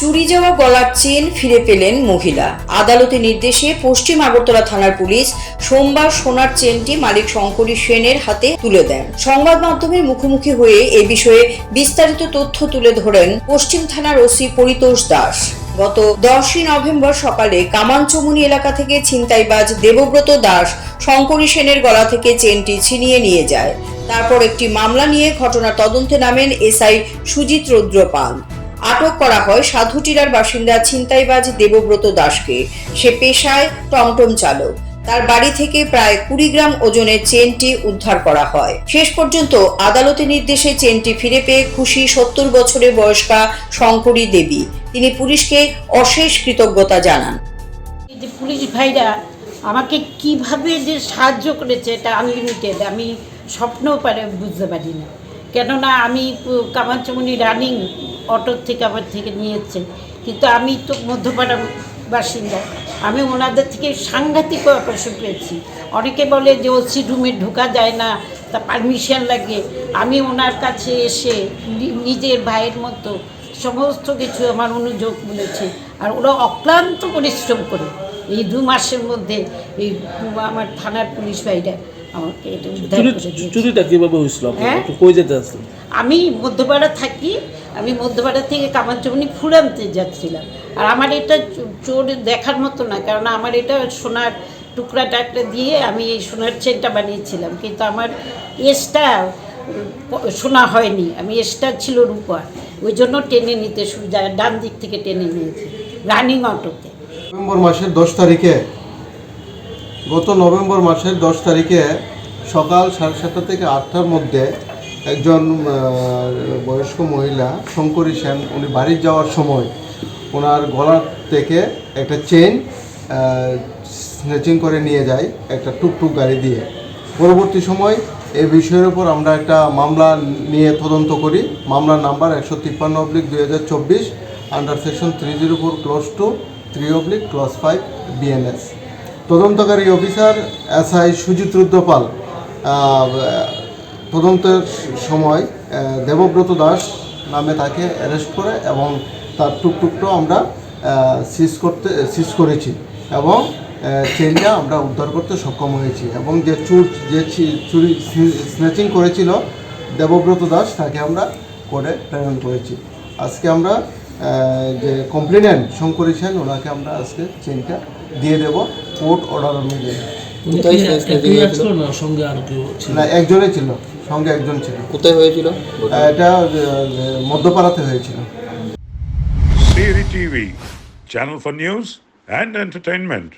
চুরি যাওয়া গলার চেন ফিরে পেলেন মহিলা। আদালতের নির্দেশে পশ্চিম আগরতলা থানার পুলিশ সোমবার সোনার চেনটি মালিক শঙ্করী সেনের হাতে তুলে দেন। সংবাদ মাধ্যমের মুখোমুখি হয়ে এ বিষয়ে বিস্তারিত তথ্য তুলে ধরেন পশ্চিম থানার ওসি পরিতোষ দাস। গত দশই নভেম্বর সকালে কামানচমুনি এলাকা থেকে ছিনতাইবাজ দেবব্রত দাস শঙ্করী সেনের গলা থেকে চেনটি ছিনিয়ে নিয়ে যায়। তারপর একটি মামলা নিয়ে ঘটনা তদন্তে নামেন এসআই সুজিত রুদ্র পাল আটক করা হয় সাধুটিরার বাসিন্দা ছিনতাইবাজ দেবব্রত দাসকে। সে পেশায় টমটম চালক। তার বাড়ি থেকে প্রায় কুড়ি গ্রাম ওজনের চেনটি উদ্ধার করা হয়। শেষ পর্যন্ত আদালতের নির্দেশে চেনটি ফিরে পেয়ে খুশি সত্তর বছরের বয়স্কা শঙ্করী দেবী। তিনি পুলিশকে অশেষ কৃতজ্ঞতা জানান। যে পুলিশ ভাইরা আমাকে কীভাবে যে সাহায্য করেছে এটা আনলিমিটেড আমি স্বপ্নও পারে বুঝতে পারি না। কেননা আমি কামারচমনি রানিং অটোর থেকে আমার থেকে নিয়েছে। কিন্তু আমি তো মধ্যপাড়ার বাসিন্দা। আমি ওনাদের থেকে সাংঘাতিক অপারেশন পেয়েছি। অনেকে বলে যে ওসি রুমে ঢোকা যায় না, তা পারমিশন লাগে। আমি ওনার কাছে এসে নিজের ভাইয়ের মতো সমস্ত কিছু আমার অনুযোগ বলেছে। আর ওরা অক্লান্ত পরিশ্রম করে। এই দু মাসের মধ্যে এই আমার থানার পুলিশ ভাইরা আমাকে এটা উদ্ধার চুরি করে দিয়েছে। চুরিটা কীভাবে হয়েছিল আপনার? হ্যাঁ? একটু কই যেতে আসলেন? আমি মধ্যপাড়া থাকি আমি মধ্যপাড়া থেকে কামারচমনি ফুরানতে যাচ্ছিলাম। আর আমার এটা চো- চোর দেখার মতো না কারণ আমার এটা সোনার টুকরা টাকরা দিয়ে আমি এই সোনার চেনটা বানিয়েছিলাম। কিন্তু আমার এসটা সোনা হয়নি। আমি এসটা ছিল রূপার। ওই জন্য টেনে নিতে সুবিধা ডান দিক থেকে টেনে নিয়েছি রানিং অটোতে। নভেম্বর মাসের দশ তারিখে গত নভেম্বর মাসের দশ তারিখে সকাল সাড়ে সাতটা থেকে আটটার মধ্যে একজন বয়স্ক মহিলা শঙ্করী সেন, উনি বাড়ি যাওয়ার সময় ওনার গলার থেকে একটা চেন স্নেচিং করে নিয়ে যায় একটা টুকটুক গাড়ি দিয়ে। পরবর্তী সময় এই বিষয়ের উপর আমরা একটা মামলা নিয়ে তদন্ত করি। মামলার নাম্বার একশো তিপ্পান্ন অব্লিক দুই হাজার চব্বিশ under section three zero four clause two three oblique clause five BNS তদন্তকারী অফিসার এসআই সুজিত রুদ্রপাল তদন্তের সময় দেবব্রত দাস নামে তাকে অ্যারেস্ট করে এবং তার টুকটুকটাও আমরা সিজ করতে সিজ করেছি এবং চেনটা আমরা উদ্ধার করতে সক্ষম হয়েছি এবং যে চুর, যে চুরি স্ন্যাচিং করেছিল দেবব্রত দাস তাকে আমরা করে প্রেরণ করেছি। আজকে আমরা যে কমপ্লেনেন্ট শঙ্করী সেন ওনাকে আমরা আজকে চেনটা দিয়ে দেব কোর্ট অর্ডার অনুযায়ী কোথায় চ্যানেল ফর নিউজ এন্ড আসলো না? সঙ্গে আর কেউ ছিল? না একজনই ছিল সঙ্গে একজন ছিল। কোথায় হয়েছিল? এটা মধ্যপাড়াতে হয়েছিল। TV channel for news and entertainment.